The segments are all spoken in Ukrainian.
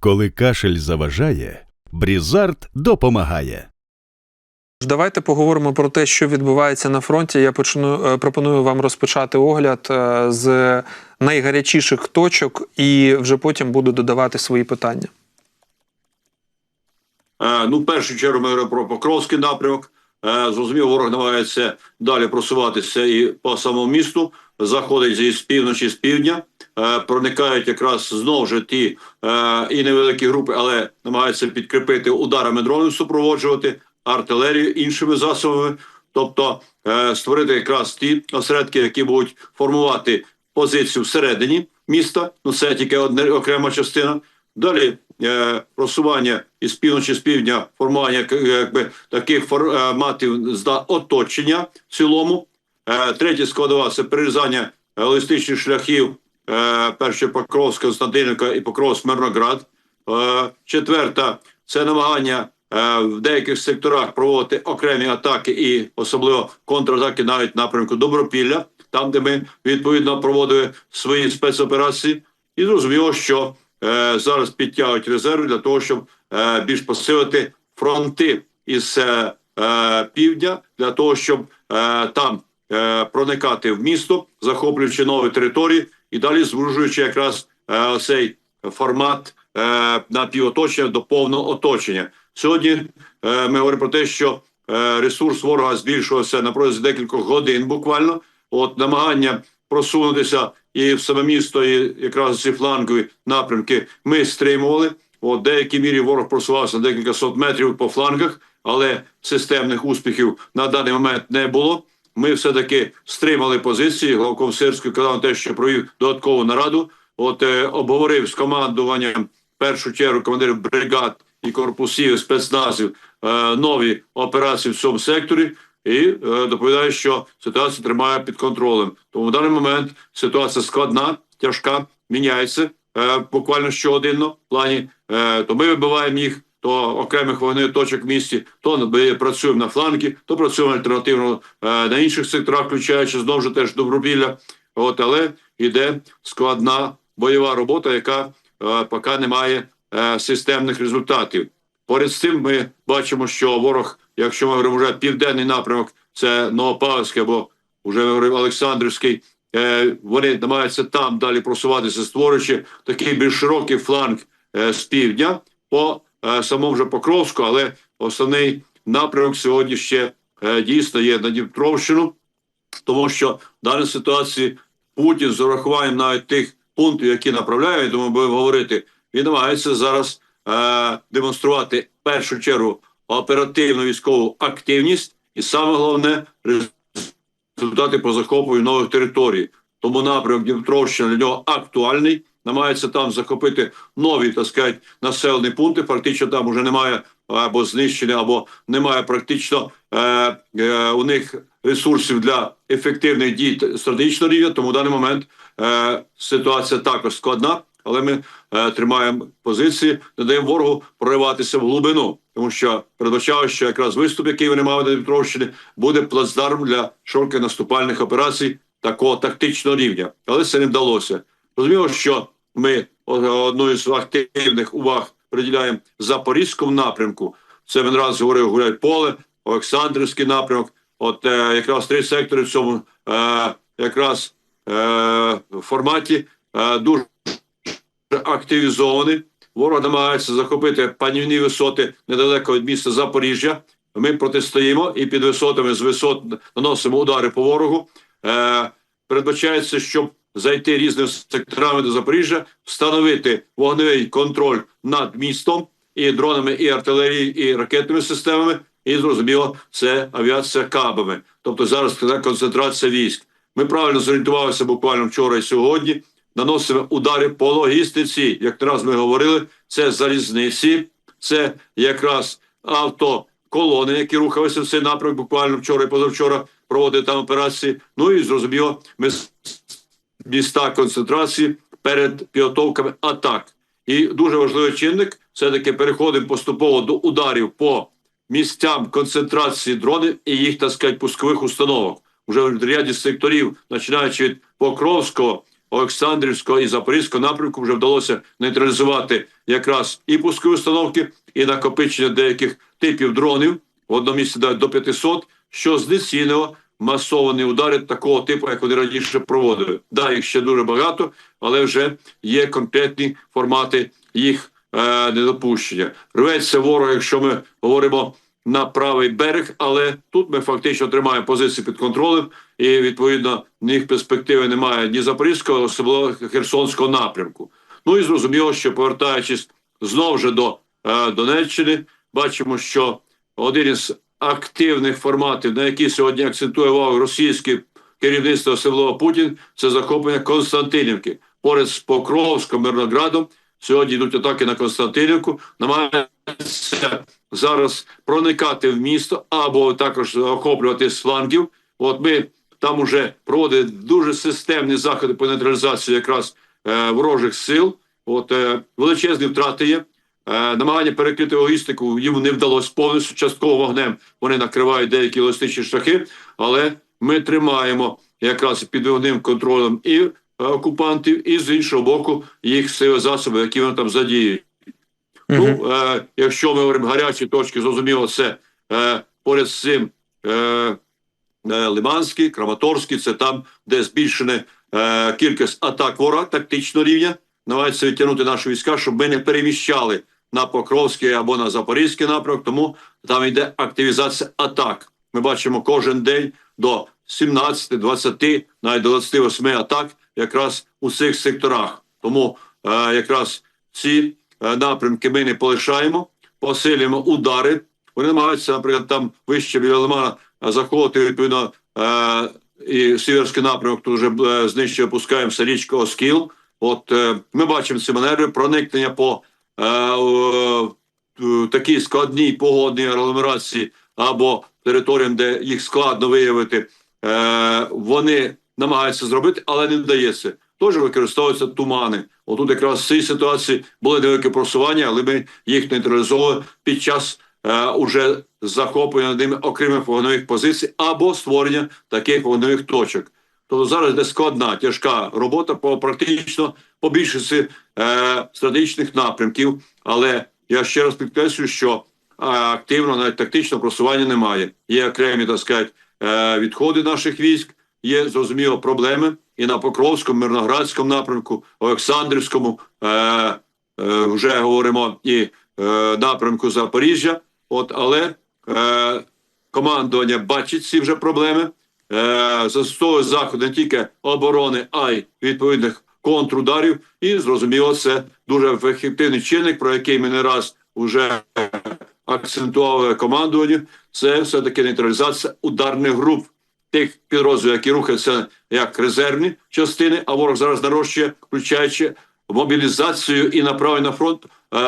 Коли кашель заважає, Брізард допомагає. Давайте поговоримо про те, що відбувається на фронті. Я почну е, пропоную вам розпочати огляд е, з найгарячіших точок, і вже потім буду додавати свої питання. Е, Ну, в першу чергу ми говоримо про Покровський напрямок. Е, Зрозуміло, ворог намагається далі просуватися і по самому місту. Заходить і з півночі, з півдня. Е, Проникають якраз знову ж ті е, і невеликі групи, але намагаються підкріпити ударами дронів, супроводжувати артилерію іншими засобами. Тобто е, створити якраз ті осередки, які будуть формувати позицію всередині міста. Ну це тільки одна окрема частина. Далі просування із півночі з півдня, формування якби таких форматів з оточення в цілому. Третя складова це перерізання логістичних шляхів е, перше Покровськ, Константинівка і Покровськ Мирноград. Е, четверта це намагання е, в деяких секторах проводити окремі атаки і особливо контратаки навіть напрямку Добропілля, там, де ми відповідно проводили свої спецоперації. І зрозуміло, що зараз підтягують резерви для того, щоб більш посилити фронти із півдня, для того, щоб там проникати в місто, захоплюючи нові території і далі звужуючи якраз е, цей формат е, на півоточення до повного оточення. Сьогодні е, ми говоримо про те, що е, ресурс ворога збільшувався на протязі декількох годин буквально. От намагання просунутися і в саме місто, і якраз ці флангові напрямки ми стримували. От деякій мірі ворог просувався на декілька сот метрів по флангах, але системних успіхів на даний момент не було. Ми все таки стримали позиції. Главком Сирський казав те, що провів додаткову нараду. От е, обговорив з командуванням першу чергу командирів бригад і корпусів спецназів е, нові операції в цьому секторі. І е, доповідає, що ситуація тримає під контролем. Тому в даний момент ситуація складна, тяжка, міняється е, буквально щогодинно в плані. Е, то ми вибиваємо їх то окремих вогневих точок в місті, то ми працюємо на фланки, то працюємо альтернативно е, на інших секторах, включаючи знову ж теж добробілля. От але йде складна бойова робота, яка е, поки не має е, системних результатів. Поряд з тим, ми бачимо, що ворог, якщо ми говоримо вже південний напрямок, це Новопавський або вже ми говоримо Олександрівський. Вони намагаються там далі просуватися, створюючи такий більш широкий фланг з півдня по самому вже Покровську, але основний напрямок сьогодні ще е, дійсно є на Дніпровщину, тому що в даній ситуації Путін з урахуванням навіть тих пунктів, які направляє, я думаю, будемо говорити, він намагається зараз е, демонструвати в першу чергу оперативну військову активність, і саме головне результати по захопленню нових територій. Тому напрямок Дніпровщина для нього актуальний. Намагається там захопити нові, так сказати, населені пункти. Фактично там вже немає або знищення, або немає практично е, е, у них ресурсів для ефективних дій стратегічного рівня. Тому в даний момент е, ситуація також складна, але ми е, тримаємо позиції, не даємо ворогу прориватися в глибину, тому що передбачало, що якраз виступ, який вони мали на Дніпровщині, буде плацдарм для широких наступальних операцій такого тактичного рівня. Але це не вдалося. Розуміло, що ми одну з активних уваг приділяємо Запорізькому напрямку. Це він раз говорив гуляй поле, Олександрівський напрямок. От е, якраз три сектори в цьому е, якраз е, форматі е, дуже активізовані. Ворог намагається захопити панівні висоти недалеко від міста Запоріжжя. Ми протистоїмо і під висотами з висот наносимо удари по ворогу. Е, передбачається, щоб зайти різними секторами до Запоріжжя, встановити вогневий контроль над містом і дронами, і артилерією, і ракетними системами. І зрозуміло, це авіація кабами. Тобто зараз така концентрація військ. Ми правильно зорієнтувалися буквально вчора і сьогодні. Наносимо удари по логістиці. Як не раз ми говорили, це залізниці, це якраз автоколони, які рухалися в цей напрямок буквально вчора і позавчора проводили там операції. Ну і зрозуміло, ми міста концентрації перед підготовками атак. І дуже важливий чинник все таки переходимо поступово до ударів по місцям концентрації дронів і їх так сказати, пускових установок. Уже в ряді секторів, починаючи від Покровського, Олександрівського і Запорізького напрямку, вже вдалося нейтралізувати якраз і пускові установки, і накопичення деяких типів дронів в одному місці до 500, що знецінило масовані удари такого типу, як вони раніше проводили. Да, їх ще дуже багато, але вже є конкретні формати їх е, недопущення. Рветься ворог, якщо ми говоримо на правий берег, але тут ми фактично тримаємо позиції під контролем, і відповідно них перспективи немає ні Запорізького, особливо Херсонського напрямку. Ну і зрозуміло, що повертаючись знову ж до е, Донеччини, бачимо, що один із активних форматів, на які сьогодні акцентує увагу російське керівництво особливо Путін, це захоплення Константинівки. Поряд з Покровськом, Мирноградом сьогодні йдуть атаки на Константинівку, намагаються зараз проникати в місто або також охоплювати з флангів. От ми там уже проводили дуже системні заходи по нейтралізації якраз е, ворожих сил. От е, величезні втрати є. Е, намагання перекрити логістику їм не вдалося повністю частково вогнем. Вони накривають деякі логістичні шляхи, але ми тримаємо якраз під вогнем контролем і е, окупантів, і з іншого боку їх сили засоби, які вони там задіють. Ну, е, якщо ми говоримо гарячі точки, зрозуміло, це е, поряд з цим е, е, Лиманський, Краматорський, це там, де збільшена е, кількість атак ворога тактичного рівня. Намагаються відтягнути наші війська, щоб ми не переміщали на Покровський або на Запорізький напрямок, тому там йде активізація атак. Ми бачимо кожен день до 17, 20, навіть до 28 атак якраз у цих секторах. Тому е, якраз ці е, напрямки ми не полишаємо, посилюємо удари. Вони намагаються, наприклад, там вище біля Лимана е, заходити відповідно е, і сіверський напрямок тут вже е, знищує, опускаємося річка Оскіл. От е, ми бачимо ці маневри проникнення по такій складній погодній агломерації або територіям, де їх складно виявити. Е, вони намагаються зробити, але не вдається. Теж використовуються тумани. Отут якраз в цій ситуації були невелике просування, але ми їх нейтралізовували під час е, уже захоплення ними окремих вогневих позицій або створення таких вогневих точок. Тобто зараз йде складна, тяжка робота по практично по більшості е, стратегічних напрямків. Але я ще раз підкреслюю, що е, активно, навіть тактичного просування немає. Є окремі так сказати, е, відходи наших військ, є зрозуміло проблеми і на Покровському, Мирноградському напрямку, Олександрівському. Е, е, вже говоримо і е, напрямку Запоріжжя. От, але е, командування бачить ці вже проблеми, застосовує заходи не тільки оборони, а й відповідних контрударів. І зрозуміло, це дуже ефективний чинник, про який ми не раз вже акцентували командуванню. Це все таки нейтралізація ударних груп тих підрозділів, які рухаються як резервні частини, а ворог зараз нарощує, включаючи мобілізацію і направлення на фронт е,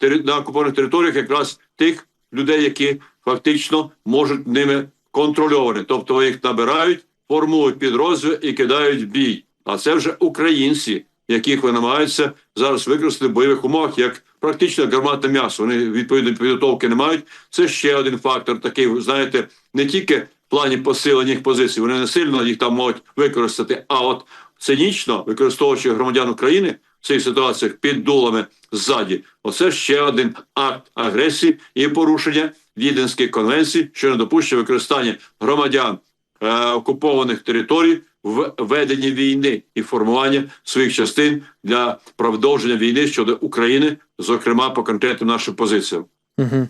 тери- на окупованих територіях, якраз тих людей, які фактично можуть ними контрольовані. Тобто їх набирають, формують підрозділи і кидають в бій. А це вже українці, яких ви намагаються зараз використати в бойових умовах як практично гарматне м'ясо. Вони відповідної підготовки не мають. Це ще один фактор, такий, знаєте, не тільки в плані посилення їх позицій, вони не сильно їх там можуть використати, а от цинічно використовуючи громадян України в цих ситуаціях під дулами ззаді. Оце ще один акт агресії і порушення Віденської конвенції, що не допущує використання громадян е, окупованих територій в веденні війни і формування своїх частин для продовження війни щодо України, зокрема по конкретним нашим позиціям. Угу.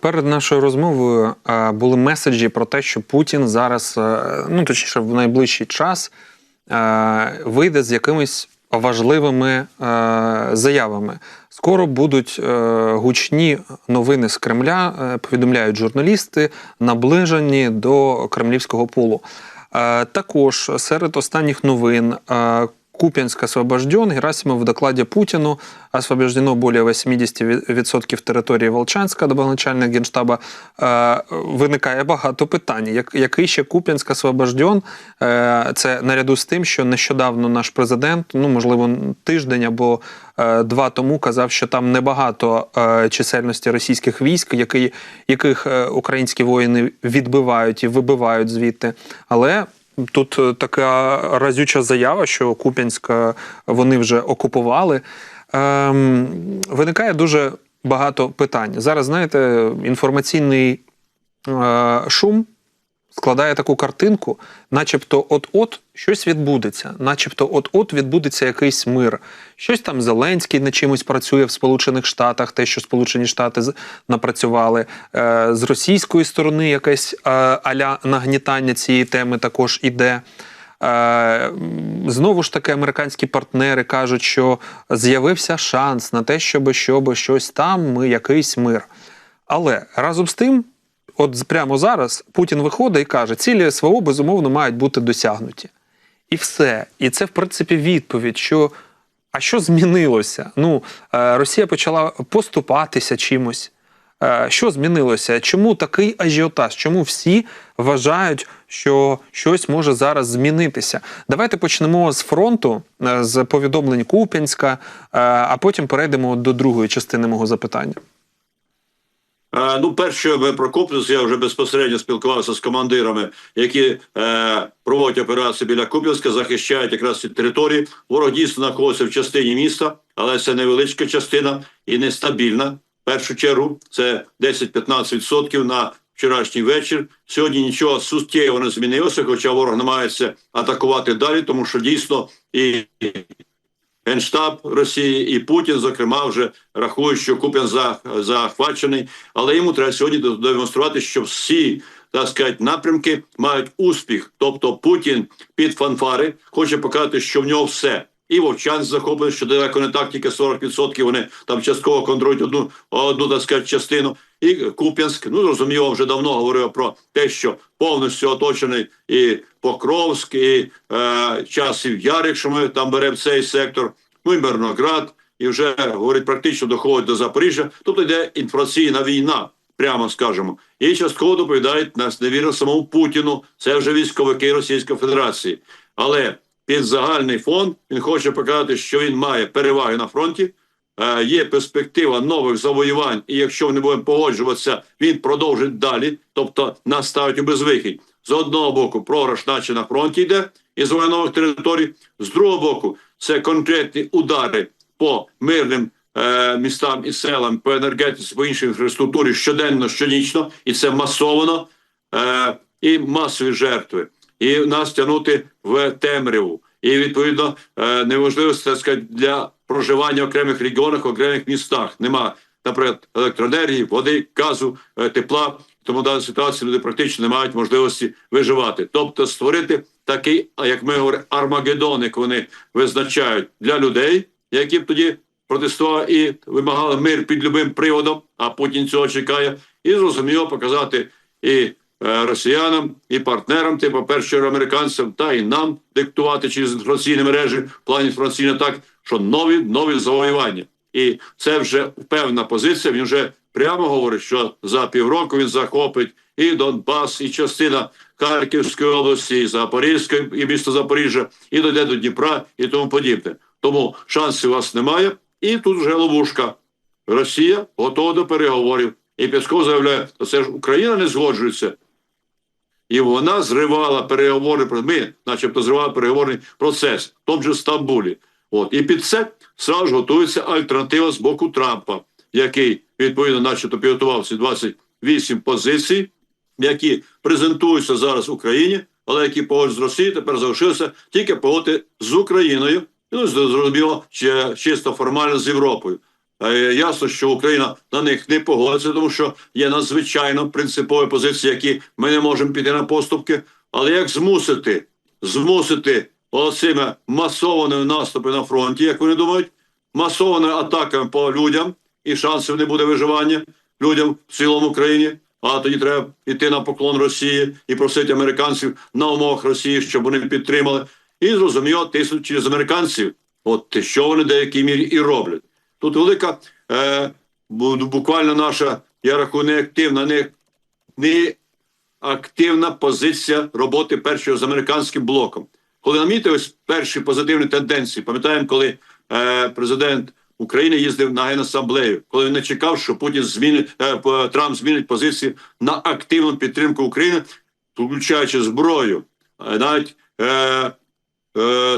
Перед нашою розмовою е, були меседжі про те, що Путін зараз, е, ну точніше, в найближчий час вийде з якимись важливими е, заявами. Скоро будуть е, гучні новини з Кремля, е, повідомляють журналісти, наближені до кремлівського полу. Також серед останніх новин Купянск освобожден. Герасимов в докладе Путину освобождено более 80% території Волчанська, добавив начальник генштаба. Е, виникає багато питань. Як, який ще Куп'янськ освобожден? Е, це наряду з тим, що нещодавно наш президент, ну можливо, тиждень або е, два тому казав, що там небагато е, чисельності російських військ, які, яких е, українські воїни відбивають і вибивають звідти. Але Тут е, така разюча заява, що Куп'янськ е, вони вже окупували. Ем, виникає дуже багато питань. Зараз, знаєте, інформаційний е, шум складає таку картинку, начебто от-от щось відбудеться, начебто от-от відбудеться якийсь мир. Щось там Зеленський над чимось працює в Сполучених Штатах, те, що Сполучені Штати напрацювали. Е, з російської сторони якесь е, аля нагнітання цієї теми також іде. Е, Знову ж таки, американські партнери кажуть, що з'явився шанс на те, щоб, щоб щось там, ми якийсь мир. Але разом з тим, от прямо зараз Путін виходить і каже, цілі СВО безумовно мають бути досягнуті. І все. І це, в принципі, відповідь, що а що змінилося? Ну, е, Росія почала поступатися чимось. Е, Що змінилося? Чому такий ажіотаж? Чому всі вважають, що щось може зараз змінитися? Давайте почнемо з фронту, е, з повідомлень Куп'янська, а потім перейдемо до другої частини мого запитання. Е, Ну, перше, Куп'янськ, я вже безпосередньо спілкувався з командирами, які е, проводять операції біля Куп'янська, захищають якраз ці території. Ворог дійсно знаходиться в частині міста, але це невеличка частина і нестабільна. В першу чергу це 10-15% на вчорашній вечір. Сьогодні нічого суттєво не змінилося, хоча ворог намагається атакувати далі, тому що дійсно і Генштаб Росії і Путін, зокрема, вже рахує, що Куп'ян за- захвачений, але йому треба сьогодні демонструвати, що всі так сказати, напрямки мають успіх. Тобто Путін під фанфари хоче показати, що в нього все. І Вовчанськ захоплений, що далеко не так, тільки 40% вони там частково контролюють одну, одну так сказати, частину. І Куп'янськ, ну зрозуміло, вже давно говорив про те, що повністю оточений і Покровськ, і е, часів Яр, якщо ми там беремо цей сектор, ну і Мирноград, і вже говорить, практично доходить до Запоріжжя. Тобто йде інформаційна війна, прямо скажемо. І частково доповідають нас невірно самому Путіну. Це вже військовики Російської Федерації. Але під загальний фон він хоче показати, що він має переваги на фронті. Е, Є перспектива нових завоювань, і якщо не будемо погоджуватися, він продовжить далі, тобто нас ставить у безвихідь. З одного боку, програш, наче на фронті йде із нових територій. З другого боку, це конкретні удари по мирним е, містам і селам, по енергетиці, по іншій інфраструктурі щоденно, щонічно, і це масовано е, і масові жертви, і нас тягнути в темряву. І відповідно е, неможливості так для проживання в окремих регіонах, в окремих містах. Нема, наприклад, електроенергії, води, газу, е, тепла. Тому в даній ситуації люди практично не мають можливості виживати. Тобто створити такий, а як ми говоримо, армагеддон, як вони визначають для людей, які б тоді протестували і вимагали мир під любим приводом, а Путін цього чекає, і зрозуміло показати і росіянам, і партнерам, типу першим американцям, та і нам диктувати через інформаційні мережі в плані інформаційно так, що нові нові завоювання. І це вже певна позиція. Він вже прямо говорить, що за півроку він захопить і Донбас, і частина Харківської області, і Запорізької, і місто Запоріжжя, і дойде до Дніпра, і тому подібне. Тому шансів у вас немає. І тут вже ловушка. Росія готова до переговорів. І Пісков заявляє, що це ж Україна не згоджується. І вона зривала переговори про ми, начебто зривала переговорний процес, в тому же Стамбулі. От і під це сразу ж готується альтернатива з боку Трампа, який відповідно, начебто, підготував ці 28 позицій, які презентуються зараз Україні, але які погодять з Росією, тепер залишилися тільки погодити з Україною. Ну, зрозуміло, ще чисто формально з Європою. Е, Ясно, що Україна на них не погодиться, тому що є надзвичайно принципові позиції, які ми не можемо піти на поступки. Але як змусити змусити оцими масованими наступами на фронті, як вони думають, масованими атаками по людям, і шансів не буде виживання людям в цілому країні. А тоді треба йти на поклон Росії і просити американців на умовах Росії, щоб вони підтримали. І зрозуміло, тиснуть через американців. От що вони в деякій мірі і роблять. Тут велика е, буквально наша, я рахую, неактивна, не, не активна позиція роботи першого з американським блоком. Коли намітились перші позитивні тенденції, пам'ятаємо, коли е, президент України їздив на генасамблею, коли він не чекав, що Путін змінить е, Трамп змінить позиції на активну підтримку України, включаючи зброю, е, навіть е,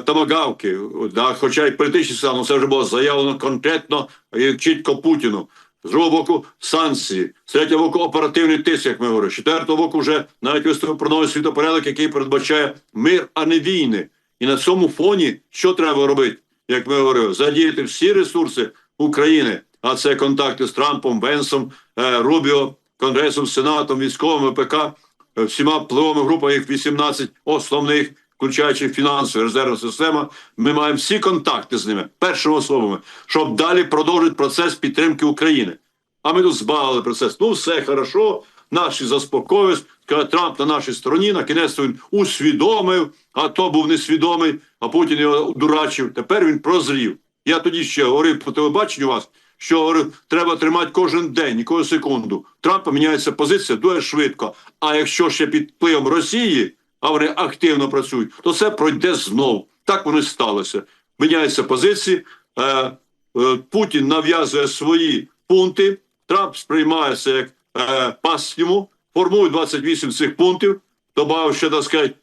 тамагавки, да, хоча й політичні сили, це вже було заявлено конкретно і чітко Путіну. З другого боку, санкції, з третього боку, оперативний тиск, як ми говоримо. З четвертого боку, вже навіть виступив про новий світопорядок, який передбачає мир, а не війни. І на цьому фоні що треба робити, як ми говорили, задіяти всі ресурси України, а це контакти з Трампом, Венсом, е, Рубіо, Конгресом, Сенатом, військовими ПК, е, всіма впливовими групами, їх 18 основних, включаючи фінансову резервну систему. Ми маємо всі контакти з ними, першими особами, щоб далі продовжити процес підтримки України. А ми тут збавили процес. Ну, все хорошо, наші заспокоїлись, Трамп на нашій стороні, на кінець він усвідомив, а то був несвідомий, а Путін його дурачив. Тепер він прозрів. Я тоді ще говорив по телебаченню вас, що говорив, треба тримати кожен день, кожну секунду. Трампа міняється позиція дуже швидко. А якщо ще під впливом Росії, а вони активно працюють, то це пройде знов. Так воно сталося. Міняються позиції. Е, е, Путін нав'язує свої пункти. Трамп сприймає це як е, пас йому, формує 28 цих пунктів. Добавив ще, так сказати,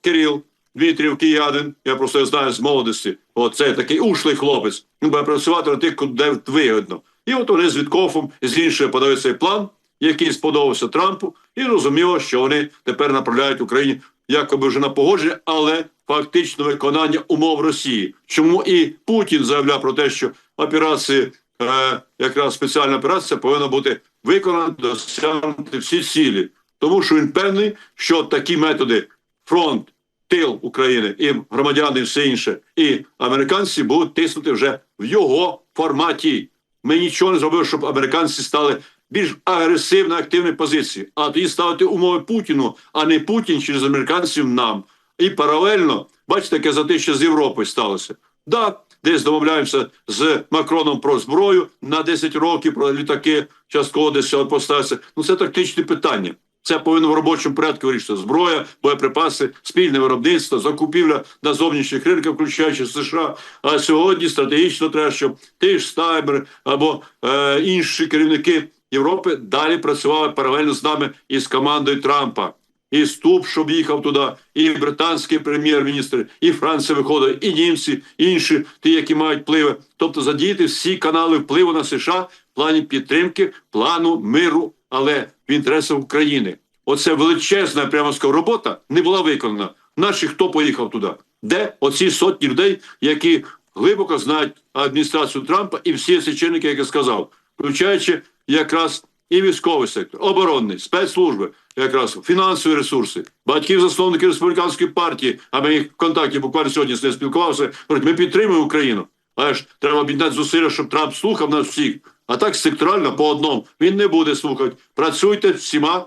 Кирил Дмитрів Киянин, я просто знаю з молодості. Оце такий ушлий хлопець. Він буде працювати на тих, куди вигідно. І от вони з Віткофом з іншими подають цей план, який сподобався Трампу, і розуміло, що вони тепер направляють Україні якоби вже на погодження, але фактично виконання умов Росії. Чому і Путін заявляв про те, що операції, е, якраз спеціальна операція, повинна бути виконана, досягнути всі цілі. Тому що він певний, що такі методи фронт, тил України і громадяни, і все інше, і американці будуть тиснути вже в його форматі. Ми нічого не зробили, щоб американці стали більш агресивно активної позиції, а тоді ставити умови Путіну, а не Путін через американців нам. І паралельно, бачите, яке затища з Європою сталося. Да, десь домовляємося з Макроном про зброю на 10 років, про літаки, частково десь що поставиться. Ну це тактичне питання. Це повинно в робочому порядку вирішитися. Зброя, боєприпаси, спільне виробництво, закупівля на зовнішніх ринках, включаючи США. А сьогодні стратегічно треба, щоб ти ж Стайбер або е, інші керівники Європи далі працювали паралельно з нами і з командою Трампа. І Ступ, щоб їхав туди, і британський прем'єр-міністр, і Франція виходить, і німці, і інші, ті, які мають впливи. Тобто задіяти всі канали впливу на США в плані підтримки, плану миру, але в інтересах України. Оце величезна прямо сказав, робота не була виконана. Наші хто поїхав туди? Де оці сотні людей, які глибоко знають адміністрацію Трампа і всі ці як я сказав, включаючи якраз і військовий сектор, оборонний, спецслужби, якраз фінансові ресурси, батьків засновників республіканської партії, а ми їх в контакті буквально сьогодні з ним спілкувався. Говорять, ми підтримуємо Україну. Але ж треба об'єднати зусилля, щоб Трамп слухав нас всіх. А так секторально по одному він не буде слухати. Працюйте всіма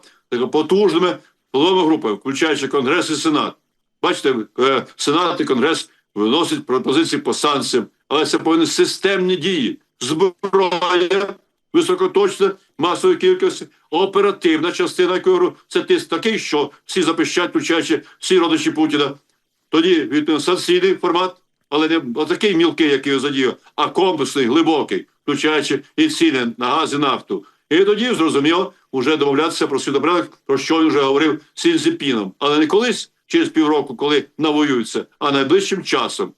потужними впливовими групами, включаючи Конгрес і Сенат. Бачите, е, Сенат і Конгрес виносять пропозиції по санкціям, але це повинні системні дії. Зброя високоточна, масової кількості, оперативна частина, говорю, це тиск такий, що всі запищать, включаючи всі родичі Путіна. Тоді відповідно санкційний формат, але не такий мілкий, який я задіяв, а комплексний, глибокий, включаючи і ціни на газ і нафту. І тоді, зрозуміло, вже домовлятися про світопорядок, про що він вже говорив Сінзіпіном. Але не колись через півроку, коли навоюються, а найближчим часом.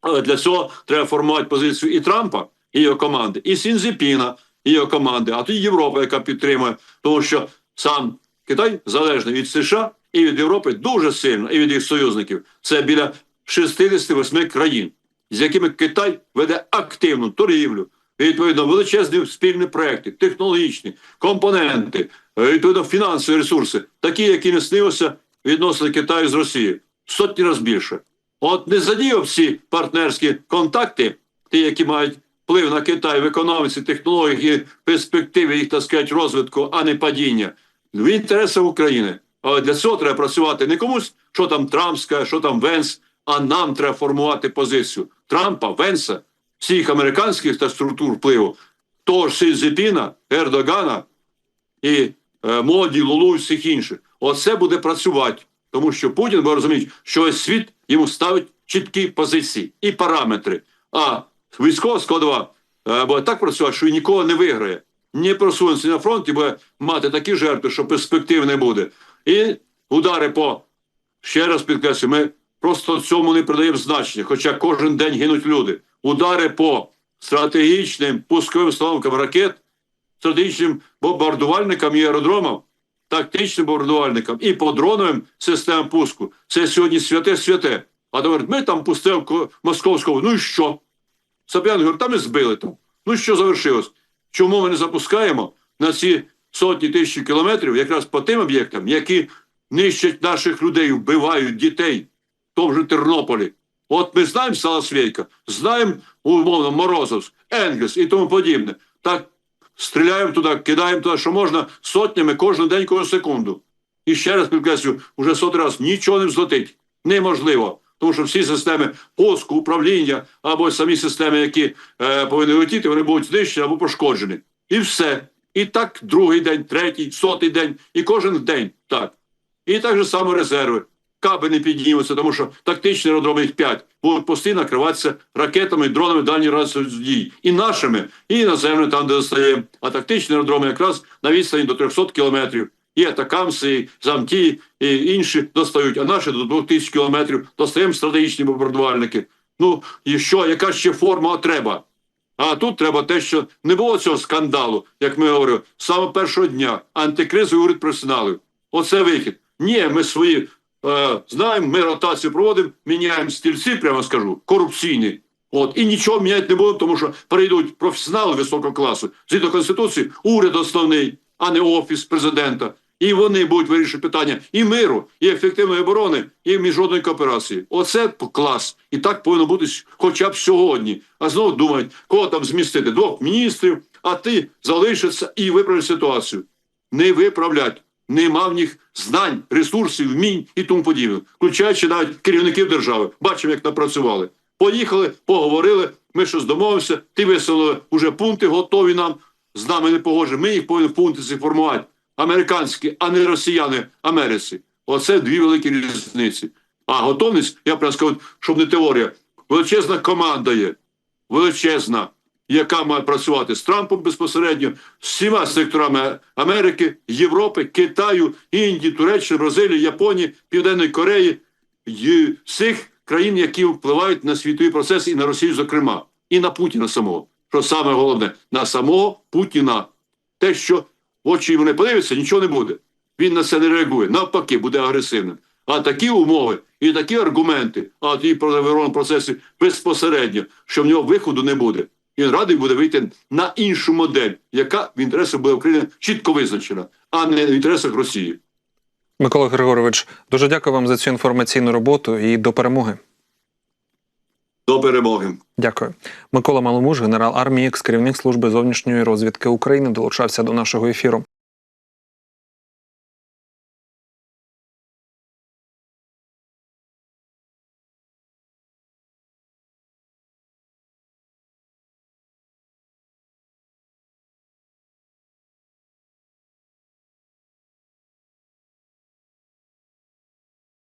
Але для цього треба формувати позицію і Трампа, і його команди, і Сінзіпіна, і його команди, а тоді Європа, яка підтримує, тому що сам Китай залежний від США і від Європи дуже сильно, і від їх союзників. Це біля 68 країн, з якими Китай веде активну торгівлю. І, відповідно, величезні спільні проекти, технологічні компоненти, е, відповідно, фінансові ресурси, такі, які не снилося відносини Китаю з Росією, сотні разів більше. От не задіяв всі партнерські контакти, ті, які мають вплив на Китай в економіці, технології, перспективи їх, так сказати, розвитку, а не падіння, в інтересах України. Але для цього треба працювати не комусь, що там Трамп скаже, що там Венс, а нам треба формувати позицію Трампа, Венса, всіх американських та структур впливу, того ж Сі Цзепіна, Ердогана і е, Моді, Лулу і всіх інших. Оце буде працювати, тому що Путін буде розуміти, що світ йому ставить чіткі позиції і параметри. А військова складова буде так працювати, що він нікого не виграє. Не просунеться на фронті, буде мати такі жертви, що перспектив не буде. І удари по ще раз підкреслю, ми просто цьому не придаємо значення, хоча кожен день гинуть люди. Удари по стратегічним пусковим установкам ракет, стратегічним бомбардувальникам і аеродромам, тактичним бомбардувальникам і по дроновим системам пуску. Це сьогодні святе святе. А говорить, ми там пустили московського. Ну і що? Сап'ян говорить, там і збили там. Ну що завершилось? Чому ми не запускаємо на ці сотні тисяч кілометрів якраз по тим об'єктам, які нищать наших людей, вбивають дітей, в тому ж Тернополі. От ми знаємо села Свєйка, знаємо умовно Морозовськ, Енгельс і тому подібне. Так стріляємо туди, кидаємо туди, що можна сотнями кожен день, кожну секунду. І ще раз підкреслю, уже сотий раз нічого не взлетить. Неможливо. Тому що всі системи пуску, управління або самі системи, які е, повинні летіти, вони будуть знищені або пошкоджені. І все. І так другий день, третій, сотий день, і кожен день так. І так же само резерви. Каби не піднімуться, тому що тактичні аеродроми їх п'ять будуть постійно накриватися ракетами, дронами радіусу дій. І нашими, і іноземними там, де достаємо. А тактичні аеродроми якраз на відстані до 300 кілометрів. І атакамси, і замті, і інші достають, а наші до 2000 кілометрів достаємо стратегічні бомбардувальники. Ну і що, яка ще форма треба? А тут треба те, що не було цього скандалу, як ми говорили, з самого першого дня антикризовий уряд професіоналів. Оце вихід. Ні, ми свої е, знаємо, ми ротацію проводимо, міняємо стільці, прямо скажу, корупційні. От і нічого міняти не будемо, тому що прийдуть професіонали високого класу. Згідно конституції, уряд основний, а не офіс президента. І вони будуть вирішувати питання і миру, і ефективної оборони, і міжнародної кооперації. Оце клас. І так повинно бути хоча б сьогодні. А знову думають, кого там змістити? Двох міністрів, а ти залишишся і виправиш ситуацію. Не виправлять. Нема в них знань, ресурсів, вмінь і тому подібне, включаючи навіть керівників держави. Бачимо, як напрацювали. Поїхали, поговорили. Ми щось домовимося. Ти висловили уже пункти, готові нам з нами не погоджені. Ми їх повинні пункти ці формувати. Американські, а не росіяни Америці. Оце дві великі різниці. А готовність, я прямо скажу, щоб не теорія. Величезна команда є. Величезна, яка має працювати з Трампом безпосередньо, з всіма секторами Америки, Європи, Китаю, Індії, Туреччини, Бразилії, Японії, Південної Кореї, всіх країн, які впливають на світовий процес і на Росію, зокрема, і на Путіна самого. Що саме головне, на самого Путіна. Те, що в очі йому не подивиться, нічого не буде. Він на це не реагує. Навпаки, буде агресивним. А такі умови і такі аргументи, а ті переговорні процеси безпосередньо, що в нього виходу не буде. Він радий буде вийти на іншу модель, яка в інтересах буде України чітко визначена, а не в інтересах Росії. Микола Григорович, дуже дякую вам за цю інформаційну роботу і до перемоги. До перемоги. Дякую. Микола Маломуж, генерал армії, екс-керівник служби зовнішньої розвідки України, долучався до нашого ефіру.